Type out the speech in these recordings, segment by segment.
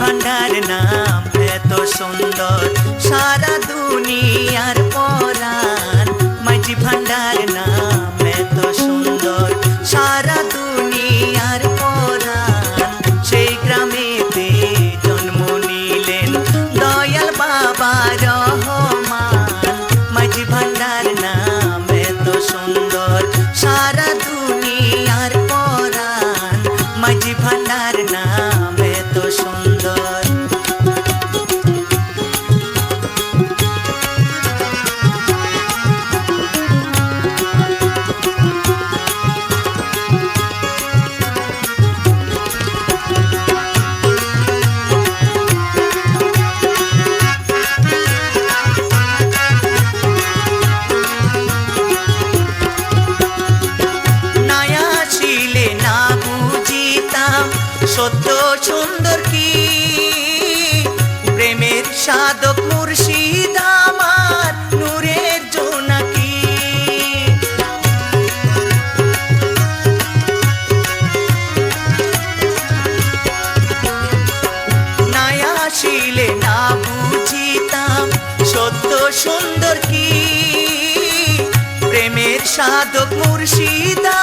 ভান্ডার নাম এত সুন্দর সারা দুনিয়ার পরান মাঝি ভান্ডার নাম সত্য সুন্দর কি? প্রেমের সাধক মুর্শিদ আমার নূরের জোনাকি নাই আসিলে না বুঝিতাম সত্য সুন্দর কি? প্রেমের সাধক মুর্শিদা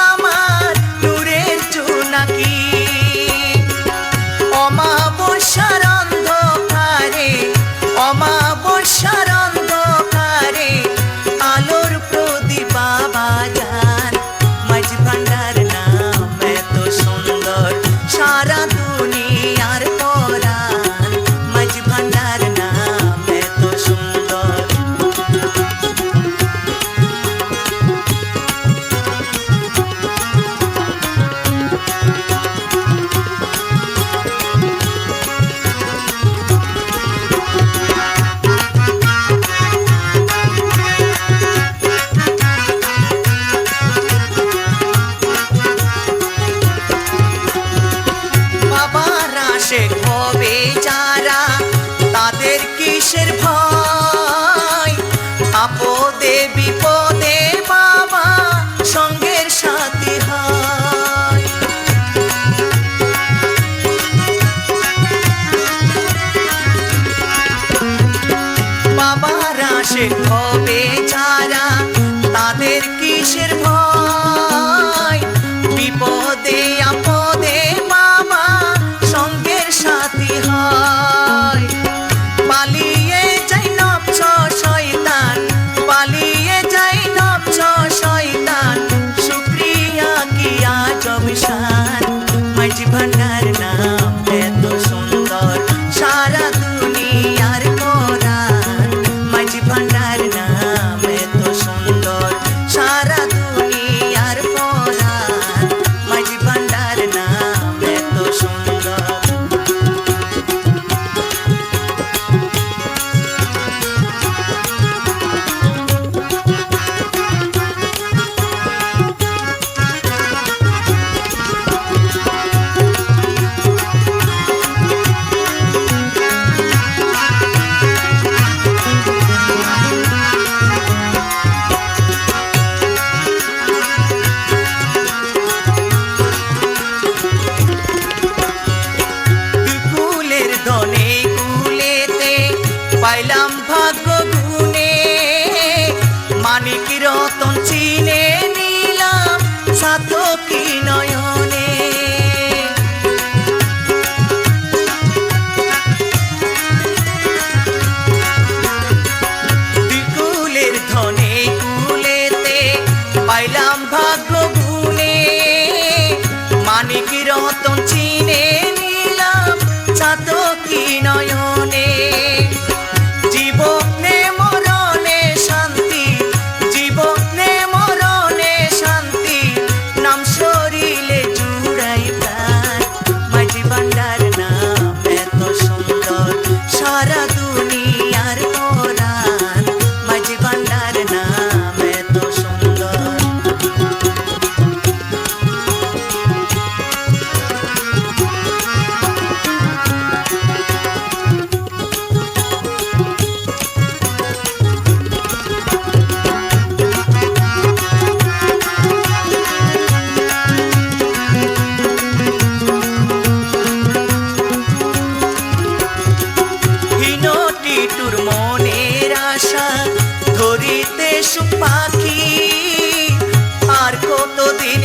কিসের ভয়? কি নয়নে আশা ধরিতে সুপাখি আর কতদিন